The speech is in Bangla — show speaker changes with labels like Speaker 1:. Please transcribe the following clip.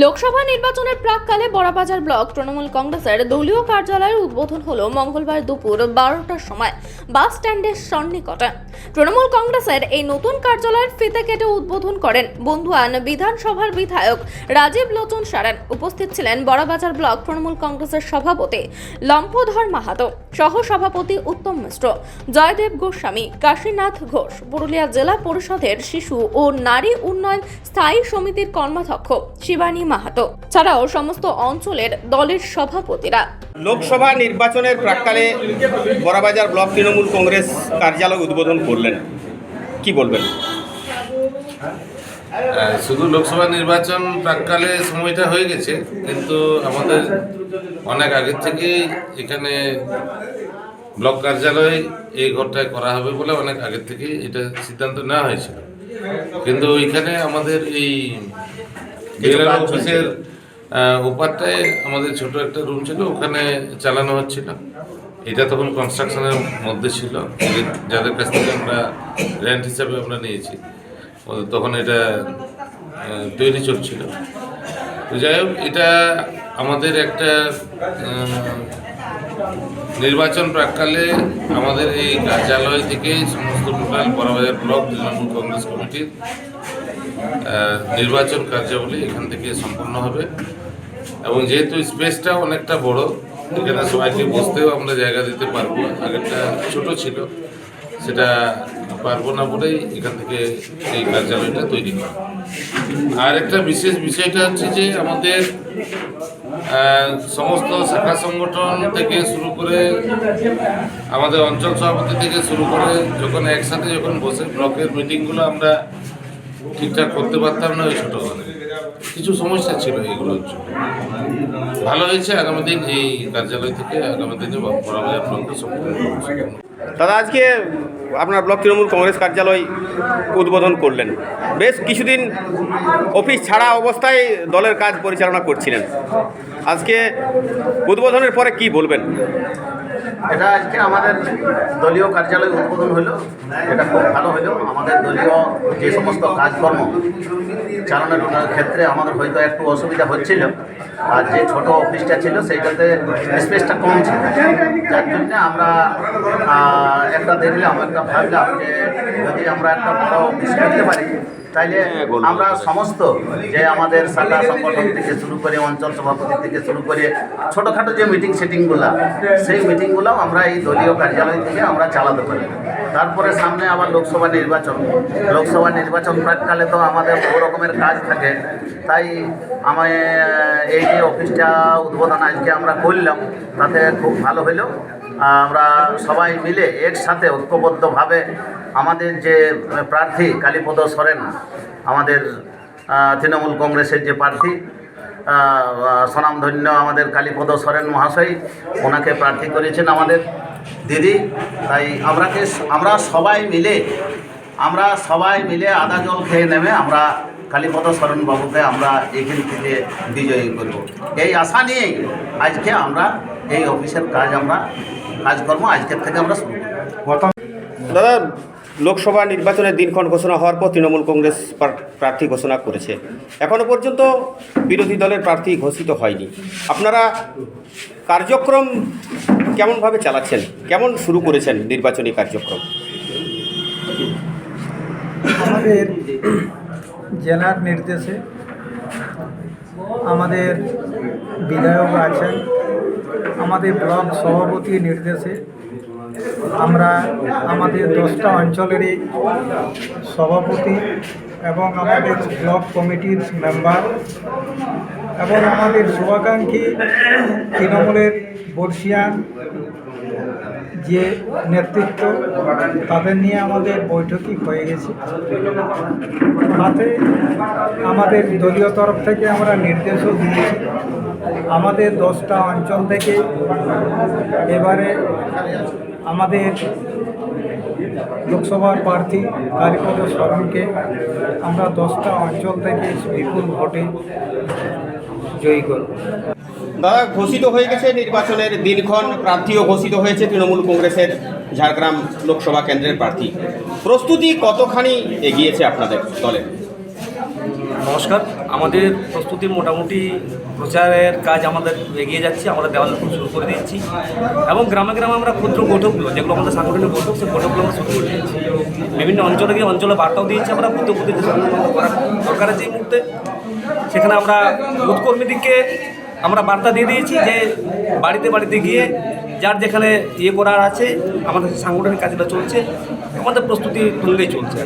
Speaker 1: লোকসভা নির্বাচনের প্রাককালে বড়াবাজার ব্লক তৃণমূল কংগ্রেসের দলীয় কার্যালয়ের উদ্বোধন হলো মঙ্গলবার দুপুর বারোটার সময়, বাস স্ট্যান্ডের সন্নিকটে। তৃণমূল কংগ্রেসের এই নতুন কার্যালয়ের ফিতে কেটে উদ্বোধন করেন বন্ধুয়ান বিধানসভার বিধায়ক রাজীব লোচন সারেন। উপস্থিত ছিলেন বড়াবাজার ব্লক তৃণমূল কংগ্রেসের সভাপতি লম্পধর মাহাতো সহ সভাপতি উত্তম মিশ্র, জয়দেব গোস্বামী, কাশীনাথ ঘোষ, পুরুলিয়া জেলা পরিষদের শিশু ও নারী উন্নয়ন স্থায়ী সমিতির কর্মাধ্যক্ষ শিবানী মাহাতো। ছাড়াও সমস্ত অঞ্চলের দলের সভাপতিরা।
Speaker 2: লোকসভা নির্বাচনের প্রাককালে বড়াবাজার ব্লক তৃণমূল কংগ্রেস কার্যালয় উদ্বোধন করলেন। কি বলবেন?
Speaker 3: শুধু লোকসভা নির্বাচন প্রাককালে সময়টা হয়ে গেছে কিন্তু আমাদের অনেক আগের থেকেই এখানে ব্লক কার্যালয় এই ঘরটায় করা হবে বলে অনেক আগের থেকেই এটা সিদ্ধান্ত নেওয়া হয়েছিল। কিন্তু ওইখানে আমাদের এই অফিসের ওপারটায় আমাদের ছোট একটা রুম ছিল ওখানে চালানো হচ্ছিল। এটা তখন কনস্ট্রাকশনের মধ্যে ছিল। যাদের কাছ থেকে আমরা রেন্ট হিসাবে আমরা নিয়েছি তখন এটা তৈরি চলছিল। তো যাই হোক এটা আমাদের একটা নির্বাচন প্রাককালে আমাদের এই কার্যালয় থেকে সমস্ত টোটাল বড়বাজার ব্লক তৃণমূল কংগ্রেস কমিটির নির্বাচন কার্যাবলী এখান থেকে সম্পন্ন হবে। এবং যেহেতু স্পেসটা অনেকটা বড়, এখানে সবাইকে বসতেও আমরা জায়গা দিতে পারব। আগেরটা ছোট ছিল, সেটা পারব না বলেই এখান থেকে এই কার্যালয়টা তৈরি করা। আর একটা বিশেষ বিষয়টা হচ্ছে যে আমাদের সমস্ত শাখা সংগঠন থেকে শুরু করে, আমাদের অঞ্চল সভাপতি থেকে শুরু করে, যখন একসাথে যখন বসে ব্লকের মিটিংগুলো আমরা ঠিকঠাক করতে পারতাম না ওই ছোটোবেলায় কিছু সমস্যা ছিল এগুলোর জন্য ভালো হয়েছে, আগামী দিন এই কার্যালয় থেকে আগামী দিনে বড়বাজার আপনাদের সম্পূর্ণ।
Speaker 2: দাদা, আজকে আপনার ব্লক তৃণমূল কংগ্রেস কার্যালয় উদ্বোধন করলেন। বেশ কিছুদিন অফিস ছাড়া অবস্থায় দলের কাজ পরিচালনা করছিলেন। আজকে উদ্বোধনের পরে কি বলবেন?
Speaker 4: এটা আজকে আমাদের দলীয় কার্যালয় উদ্বোধন হলো। এটা খুব ভালো হলো। আমাদের দলীয় যে সমস্ত কাজকর্ম চালানোর ক্ষেত্রে আমাদের হয়তো একটু অসুবিধা হচ্ছিল। আর যে ছোট অফিসটা ছিল, সেইটাতে স্পেসটা কম ছিল। যার জন্য আমরা একটা দেখলাম একটা ভাবলাম যে যদি আমরা একটা বড় অফিস করতে পারি তাইলে আমরা সমস্ত যে আমাদের শাখা সংগঠন থেকে শুরু করে অঞ্চল সভাপতি থেকে শুরু করে ছোটোখাটো যে মিটিং সেটিংগুলো সেই মিটিংগুলো আমরা এই দলীয় কার্যালয় থেকে আমরা চালাতে পারি। তারপরে সামনে আবার লোকসভা নির্বাচন। লোকসভা নির্বাচন প্রাককালে তো আমাদের বহু রকমের কাজ থাকে। তাই আমি এই যে অফিসটা উদ্বোধন আজকে আমরা করলাম তাতে খুব ভালো হলো। আমরা সবাই মিলে একসাথে ঐক্যবদ্ধভাবে আমাদের যে প্রার্থী কালীপদ সরেন, আমাদের তৃণমূল কংগ্রেসের যে প্রার্থী স্বনামধন্য আমাদের কালীপদ সরেন মহাশয়, ওনাকে প্রার্থী করেছেন আমাদের দিদি। তাই আমরাকে আমরা সবাই মিলে, আমরা সবাই মিলে আদা জল খেয়ে নেমে আমরা কালীপদ বাবুকে আমরা এখান থেকে বিজয়ী করব। এই আশা নিয়েই আজকে আমরা এই অফিসের কাজ আমরা, কাজকর্ম আজকের থেকে আমরা শুরু
Speaker 2: দাদা লোকসভা নির্বাচনের দিনক্ষণ ঘোষণা হওয়ার পর তৃণমূল কংগ্রেস প্রার্থী ঘোষণা করেছে। এখনও পর্যন্ত বিরোধী দলের প্রার্থী ঘোষিত হয়নি। আপনারা কার্যক্রম কেমনভাবে চালাচ্ছেন? কেমন শুরু করেছেন নির্বাচনী কার্যক্রম?
Speaker 5: আমাদের জেলার নির্দেশে আমাদের বিধায়ক আছেন। আমাদের ব্লক সভাপতির নির্দেশে আমরা আমাদের দশটা অঞ্চলেরই সভাপতি এবং আমাদের ব্লক কমিটির মেম্বার এবং আমাদের শুভাকাঙ্ক্ষী তৃণমূলের বর্ষিয়ান যে নেতৃত্ব, তাদের নিয়ে আমাদের বৈঠকই হয়ে গেছে। তাতে আমাদের দলীয় তরফ থেকে আমরা নির্দেশও দিয়েছি। আমাদের দশটা অঞ্চল থেকে এবারে আমাদের লোকসভার প্রার্থী কালীপদ সরণকে আমরা দশটা অঞ্চল থেকে বিপুল ভোটে জয়ী করব।
Speaker 2: দাদা, ঘোষিত হয়ে গেছে নির্বাচনের দিনক্ষণ, প্রার্থীও ঘোষিত হয়েছে তৃণমূল কংগ্রেসের ঝাড়গ্রাম লোকসভা কেন্দ্রের প্রার্থী। প্রস্তুতি কতখানি এগিয়েছে আপনাদের দলের
Speaker 6: নমস্কার। আমাদের প্রস্তুতি মোটামুটি প্রচারের কাজ আমাদের এগিয়ে যাচ্ছে, আমরা দেওয়াল শুরু করে দিয়েছি। এবং গ্রামে গ্রামে আমরা ক্ষুদ্র বৈঠকগুলো, যেগুলো আমাদের সাংগঠনিক বৈঠক, সেই বৈঠকগুলো আমরা শুরু করে দিয়েছি। বিভিন্ন অঞ্চলে গিয়ে অঞ্চলে বার্তাও দিয়েছি, আমরা বুদ্ধ করার দরকার আছে এই মুহূর্তে। সেখানে আমরা বুথ কর্মীদেরকে আমরা বার্তা দিয়ে দিয়েছি যে বাড়িতে বাড়িতে গিয়ে যার যেখানে ইয়ে করার আছে, আমাদের সাংগঠনিক কাজটা চলছে, আমাদের প্রস্তুতি তুঙ্গেই চলছে।